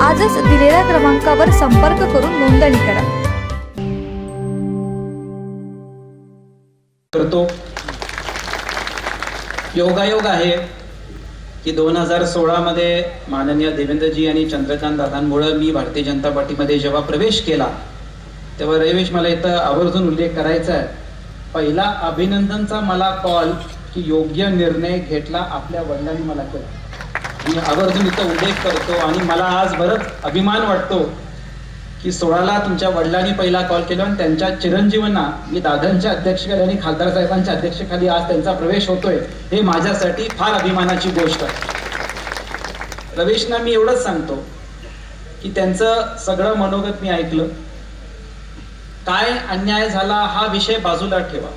आजच दिलेल्या क्रमांकावर संपर्क करून नोंदणी करा. करतो. योगायोग आहे की दोन हजार सोळामध्ये माननीय देवेंद्रजी आणि चंद्रकांत दादांमुळं मी भारतीय जनता पार्टीमध्ये जेव्हा प्रवेश केला तेव्हा रवेश मला इथं आवर्जून उल्लेख करायचा आहे. पहिला अभिनंदनचा मला कॉल की योग्य निर्णय घेतला आपल्या वडिलांनी मला केला. मी आवर्जून इथं उल्लेख करतो आणि मला आज बरंच अभिमान वाटतो की सोळाला तुमच्या वडिलांनी पहिला कॉल केला आणि त्यांच्या चिरंजीवांना मी दादांच्या अध्यक्षखाली आणि खासदार साहेबांच्या अध्यक्षखाली आज त्यांचा प्रवेश होतोय हे माझ्यासाठी फार अभिमानाची गोष्ट आहे. रवेशना मी एवढंच सांगतो की त्यांचं सगळं मनोगत मी ऐकलं. काय अन्याय झाला हा विषय बाजूला ठेवा.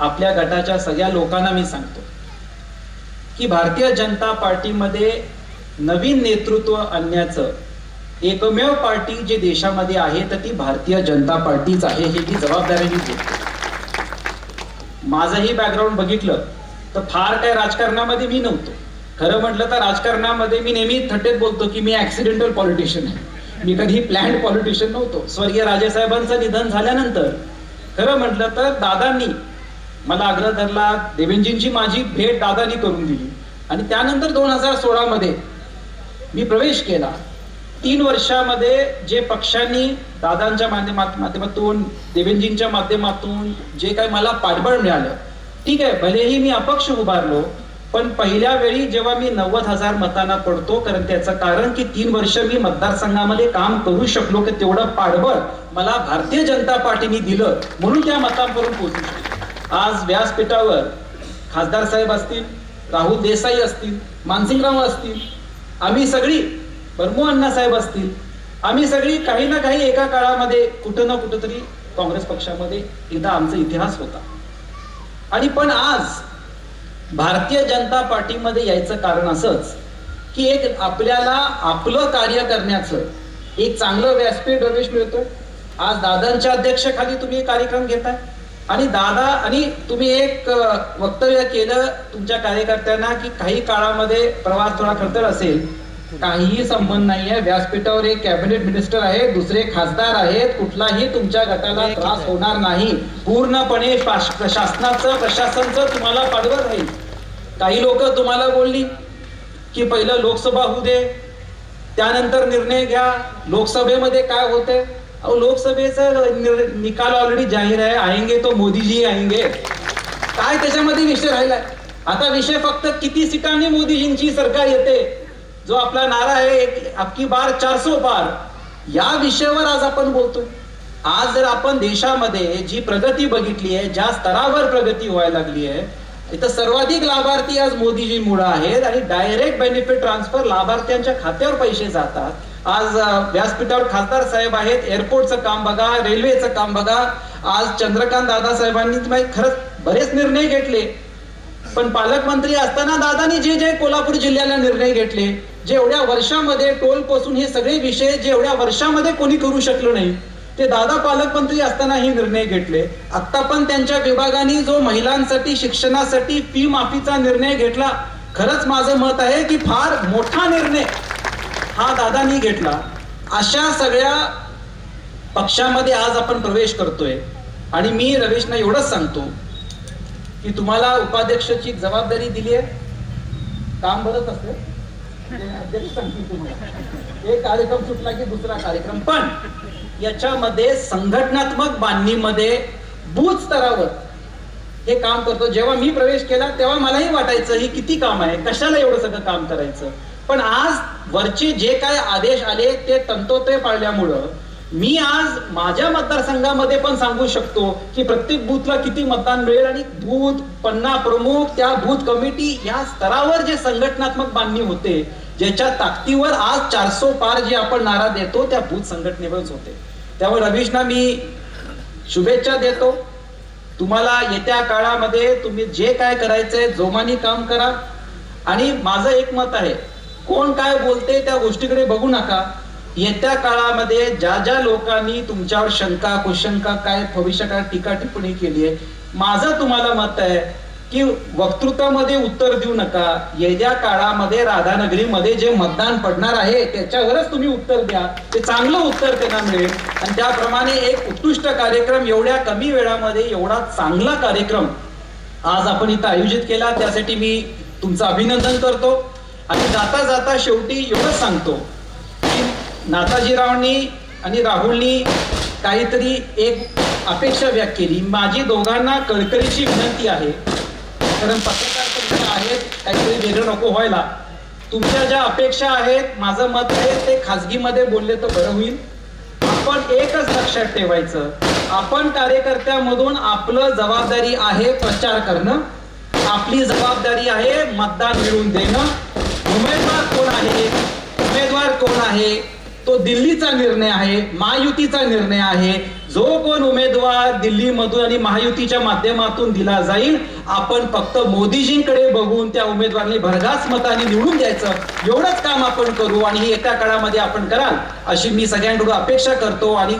आपल्या गटाच्या सगळ्या लोकांना मी सांगतो. की भारतीय जनता पार्टीमध्ये नवीन नेतृत्व आणण्याचं एकमेव पार्टी जे देशामध्ये आहे तर ती भारतीय जनता पार्टीच आहे हे ती जबाबदारी घेते माझंही बॅकग्राऊंड बघितलं तर फार काय राजकारणामध्ये मी नव्हतो. खरं म्हटलं तर राजकारणामध्ये मी नेहमी थट्टेत बोलतो की मी ऍक्सिडेंटल पॉलिटिशियन आहे. मी कधी प्लॅन्ड पॉलिटिशियन नव्हतो. स्वर्गीय राजेसाहेबांचं निधन झाल्यानंतर खरं म्हटलं तर दादांनी मला आग्रह धरला देवेंजींची माझी भेट दादानी करून दिली. आणि त्यानंतर दोन हजार सोळामध्ये मी प्रवेश केला. तीन वर्षामध्ये जे पक्षांनी दादांच्या माध्यमात माध्यमातून देवेंजींच्या माध्यमातून जे काही मला पाठबळ मिळालं ठीक आहे भलेही मी अपक्ष उभारलो पण पहिल्या वेळी जेव्हा मी नव्वद हजार मतांना पडतो कारण त्याचं कारण की तीन वर्ष मी मतदारसंघामध्ये काम करू शकलो की तेवढं पाठबळ मला भारतीय जनता पार्टीने दिलं म्हणून त्या मतांवरून पोहोचू शकलो. आज व्यासपीठावर खासदार साहेब असतील राहुल देसाई असतील मानसिंगराव असतील आम्ही सगळी बर्मू अण्णासाहेब असतील आम्ही सगळी काही ना काही एका काळामध्ये कुठं ना कुठंतरी काँग्रेस पक्षामध्ये एकदा आमचा इतिहास होता. आणि पण आज भारतीय जनता पार्टीमध्ये यायचं कारण असंच की एक आपल्याला आपलं कार्य करण्याचं एक चांगलं व्यासपीठ रमेश मिळतो आज दादांच्या अध्यक्षाखाली तुम्ही एक कार्यक्रम घेताय. आणि दादा आणि तुम्ही एक वक्तव्य केलं तुमच्या कार्यकर्त्यांना की काही काळामध्ये प्रवास थोडा खडतर असेल. काहीही संबंध नाहीये. व्यासपीठावर एक कॅबिनेट मिनिस्टर आहे दुसरे खासदार आहेत कुठलाही तुमच्या गटाला त्रास होणार नाही. पूर्णपणे शास- शासनाचं प्रशासनचं तुम्हाला पाठबळ राहील. काही लोक तुम्हाला बोलली की पहिलं लोकसभा होऊ दे त्यानंतर निर्णय घ्या. लोकसभेमध्ये काय होते अहो लोकसभेचा निकाल ऑलरेडी जाहीर आहे. आएंगे तो मोदीजी आएंगे. काय त्याच्यामध्ये विषय राहिलाय? आता विषय फक्त किती सीटांनी मोदीजींची सरकार येते? जो आपला नारा आहे एक अक्की बार चारसो बार. या विषयावर आज आपण बोलतो. आज जर आपण देशामध्ये जी प्रगती बघितली आहे ज्या स्तरावर प्रगती व्हायला लागली आहे इथं सर्वाधिक लाभार्थी आज मोदीजींमुळे आहेत आणि डायरेक्ट बेनिफिट ट्रान्सफर लाभार्थ्यांच्या खात्यावर पैसे जातात. आज व्यासपीठावर खासदार साहेब आहेत. एअरपोर्टचं काम बघा रेल्वेचं काम बघा. आज चंद्रकांत दादा साहेबांनी खरंच बरेच निर्णय घेतले. पण पालकमंत्री असताना दादानी जे जे कोल्हापूर जिल्ह्याला निर्णय घेतले जे एवढ्या वर्षामध्ये टोलपासून हे सगळे विषय जे एवढ्या वर्षामध्ये कोणी करू शकलो नाही ते दादा पालकमंत्री असताना हे निर्णय घेतले. आता पण त्यांच्या विभागाने जो महिलांसाठी शिक्षणासाठी फी माफीचा निर्णय घेतला खरंच माझं मत आहे की फार मोठा निर्णय. हा दादानी घेतला. अशा सगळ्या पक्षामध्ये आज आपण प्रवेश करतोय. आणि मी रवेशना एवढंच सांगतो की तुम्हाला उपाध्यक्षाची जबाबदारी दिली आहे काम बरंच असते. अध्यक्ष सांगतील तुम्हाला. एक कार्यक्रम सुटला की दुसरा कार्यक्रम. पण याच्यामध्ये संघटनात्मक बांधणीमध्ये बूथ स्तरावर हे काम करतो. जेव्हा मी प्रवेश केला तेव्हा मलाही वाटायचं हे किती काम आहे? कशाला एवढं सगळं काम करायचं? पण आज वरचे जे काय आदेश आले ते तंतोतय पाळल्यामुळं मी आज माझ्या मतदारसंघामध्ये पण सांगू शकतो की प्रत्येक बूथला किती मतदान मिळेल आणि बूथ पन्ना प्रमुख त्या बूथ कमिटी या स्तरावर जे संघटनात्मक बांधणी होते ज्याच्या ताकदीवर आज चारसो पार जे आपण नारा देतो त्या बूथ संघटनेवरच होते. त्यामुळे रवीशना मी शुभेच्छा देतो. तुम्हाला येत्या काळामध्ये तुम्ही जे काय करायचंय जोमानी काम करा. आणि माझं एक मत आहे कोण काय बोलते त्या गोष्टीकडे बघू नका. येत्या काळामध्ये ज्या ज्या लोकांनी तुमच्यावर शंका कुशंका काय भविष्यकाळात टीका टिप्पणी केली आहे माझं तुम्हाला मत आहे की वक्तृत्वामध्ये उत्तर देऊ नका. येत्या काळामध्ये राधानगरीमध्ये जे मतदान पडणार आहे त्याच्यावरच तुम्ही उत्तर द्या. ते चांगलं उत्तर त्यांना मिळेल. आणि त्याप्रमाणे एक उत्कृष्ट कार्यक्रम एवढ्या कमी वेळामध्ये एवढा चांगला कार्यक्रम आज आपण इथं आयोजित केला. त्यासाठी मी तुमचं अभिनंदन करतो. आणि जाता जाता शेवटी एवढंच सांगतो की नाताजीरावनी आणि राहुलनी काहीतरी एक अपेक्षा व्यक्त केली. माझी दोघांना कळकळीची विनंती आहे. कारण पत्रकार पण आहेत काहीतरी वेगळं नको व्हायला. तुमच्या ज्या अपेक्षा आहेत माझं मत आहे ते खाजगीमध्ये बोलले तर बरं होईल. आपण एकच लक्षात ठेवायचं आपण कार्यकर्त्यामधून आपलं जबाबदारी आहे प्रचार करणं. आपली जबाबदारी आहे मतदान मिळवून देणं. आहे उमेदवार कोण आहे तो दिल्लीचा निर्णय आहे महायुतीचा निर्णय आहे. जो कोण उमेदवार दिल्लीमधून आणि महायुतीच्या माध्यमातून दिला जाईल आपण फक्त मोदीजींकडे बघून त्या उमेदवारांनी भरघास मताने निवडून द्यायचं. एवढंच काम आपण करू आणि एका काळामध्ये आपण कराल अशी मी सगळ्यांकडून अपेक्षा करतो आणि